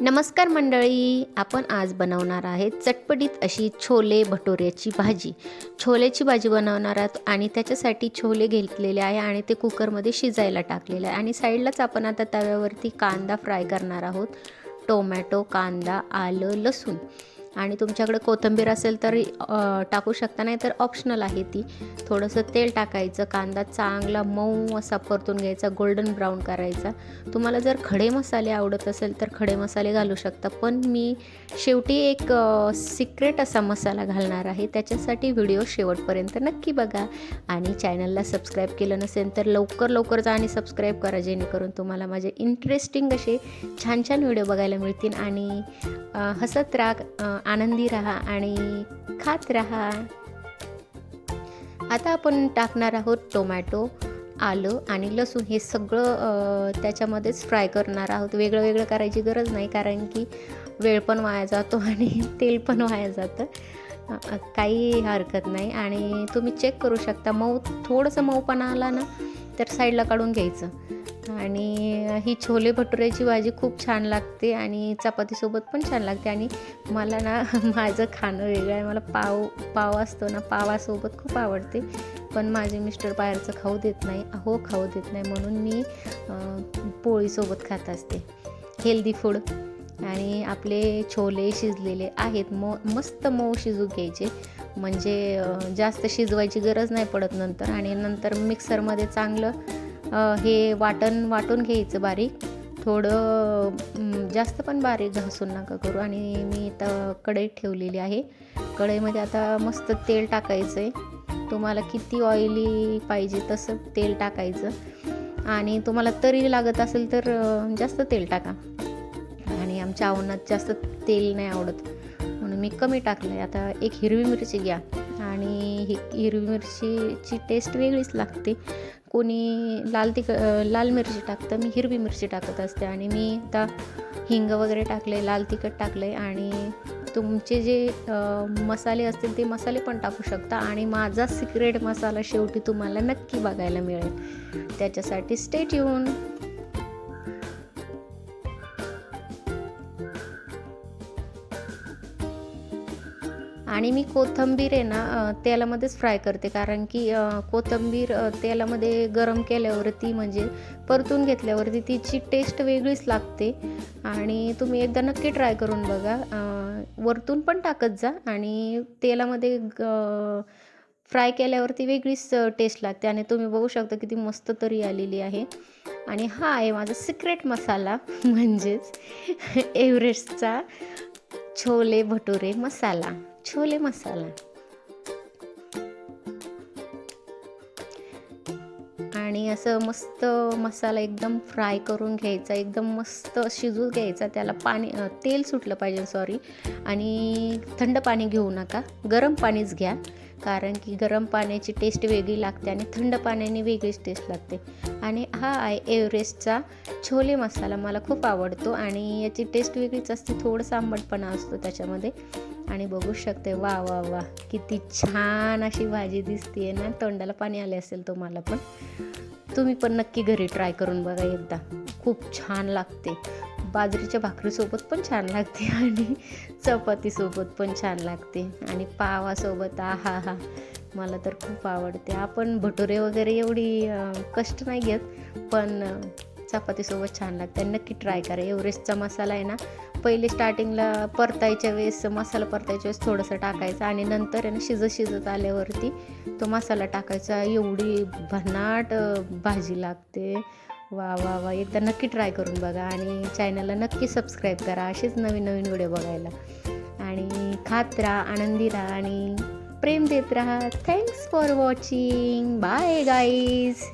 नमस्कार मंडळी आपण आज बनवणार आहे चटपटीत अशी छोले भटोऱ्याची भाजी. छोलेची भाजी बनवणार आहोत आणि त्याच्यासाठी छोले घेतलेले आहे आणि ते कुकरमध्ये शिजायला टाकलेले आहे. आणि साईडलाच आपण आता तव्यावरती कांदा फ्राय करणार आहोत. टोमॅटो कांदा आलं लसूण. आणि तुमच्याकडे कोथिंबीर असेल तर टाकू शकता नाही तर ऑप्शनल आहे ती. थोडंसं तेल टाकायचं कांदा चांगला मऊ असा परतून घ्यायचा गोल्डन ब्राऊन करायचा. तुम्हाला जर खडे मसाले आवडत असेल तर खडे मसाले घालू शकता. पण मी शेवटी एक सिक्रेट असा मसाला घालणार आहे. त्याच्यासाठी व्हिडिओ शेवटपर्यंत नक्की बघा. आणि चॅनलला सबस्क्राईब केलं नसेल तर लवकर लवकर जा आणि सबस्क्राईब करा जेणेकरून तुम्हाला माझे इंटरेस्टिंग असे छान छान व्हिडिओ बघायला मिळतील. आणि हसत राग आनंदी राहा आणि खात राहा. आता आपण टाकणार आहोत टोमॅटो आलं आणि लसूण. हे सगळं त्याच्यामध्येच फ्राय करणार आहोत. वेगळं वेगळं करायची गरज नाही कारण की वेळ पण वाया जातो आणि तेल पण वाया जातं. काही हरकत नाही. आणि तुम्ही चेक करू शकता. मऊ थोडंसं मऊपणा आला ना तर साईडला काढून घ्यायचं. आणि ही छोले भटुऱ्याची भाजी खूप छान लागते आणि चपातीसोबत पण छान लागते. आणि मला ना माझं खाणं वेगळं आहे. मला पाव पाव असतो ना पावासोबत खूप आवडते. पण माझे मिस्टर बाहेरचं खाऊ देत नाही. हो खाऊ देत नाही म्हणून मी पोळीसोबत खात असते. Healthy food. आणि आपले छोले शिजलेले आहेत. मो मस्त मऊ शिजू घ्यायचे. म्हणजे जास्त शिजवायची गरज नाही पडत नंतर. आणि नंतर मिक्सरमध्ये चांगलं हे वाटण वाटून घ्यायचं बारीक. थोडं जास्त पण बारीक घासून नका करू. आणि मी इथं कढई ठेवलेली आहे. कढईमध्ये आता मस्त तेल टाकायचं आहे तुम्हाला किती ऑइली पाहिजे तसं तेल टाकायचं. आणि तुम्हाला तरी लागत असेल तर जास्त तेल टाका. आणि आमच्या आवनात जास्त तेल नाही आवडत. म्हणून मी कमी टाकलं आहे आता एक हिरवी मिरची घ्या. आणि ही हिरवी मिरचीची टेस्ट वेगळीच लागते. कोणी लाल तिख लाल मिरची टाकतं मी हिरवी मिरची टाकत असते. आणि मी आता हिंग वगैरे टाकले लाल तिखट टाकले आणि तुमचे जे मसाले असतील ते मसाले पण टाकू शकता. आणि माझा सिक्रेट मसाला शेवटी तुम्हाला नक्की बघायला मिळेल. त्याच्यासाठी स्टेट येऊन आणि मी कोथिंबीर आहे ना तेलामध्येच फ्राय करते. कारण की कोथंबीर कोथिंबीर तेलामध्ये गरम केल्यावरती म्हणजे परतून घेतल्यावरती तिची टेस्ट वेगळीच लागते. आणि तुम्ही एकदा नक्की ट्राय करून बघा. वरतून पण टाकत जा आणि तेलामध्ये फ्राय केल्यावरती वेगळीच टेस्ट लागते. आणि तुम्ही बघू शकता किती मस्त तरी आलेली आहे. आणि हा आहे माझा सिक्रेट मसाला. म्हणजेच एव्हरेस्टचा छोले भटुरे मसाला. छोले मसाला. आणि असं मस्त मसाला एकदम फ्राय करून घ्यायचा एकदम मस्त शिजू घ्यायचा त्याला पाणी तेल सुटलं पाहिजे सॉरी आणि थंड पाणी घेऊ नका गरम पाणीच घ्या. कारण की गरम पाण्याची टेस्ट वेगळी लागते आणि थंड पाण्याने वेगळीच टेस्ट लागते. आणि हा आहे एव्हरेस्टचा छोले मसाला मला खूप आवडतो आणि याची टेस्ट वेगळीच असते थोडंसं आंबटपणा असतो त्याच्यामध्ये. आणि बघू शकते वा वा वा किती छान अशी भाजी दिसते ना. तोंडाला पाणी आले असेल तुम्हाला पण. तुम्ही पण नक्की घरी ट्राय करून बघा एकदा. खूप छान लागते. बाजरीच्या भाकरीसोबत पण छान लागते आणि चपातीसोबत पण छान लागते. आणि पावासोबत आहा हा. मला तर खूप आवडते. आपण भटुरे वगैरे एवढी कष्ट नाही घेत पण चपातीसोबत छान लागते. आणि नक्की ट्राय करा. एव्हरेस्टचा मसाला आहे ना पहिले स्टार्टिंगला परतायच्या वेळेस मसाला परतायच्या वेळेस थोडंसं टाकायचं आणि नंतर आहे ना शिजत शिजत आल्यावरती तो मसाला टाकायचा. एवढी भन्नाट भाजी लागते. वा वा वा. एकदा नक्की ट्राय करून बघा आणि चॅनलला नक्की सबस्क्राईब करा. असेच नवीन नवीन व्हिडिओ बघायला. आणि खात राहा आनंदी राहा आणि प्रेम देत राहा. Thanks for watching bye guys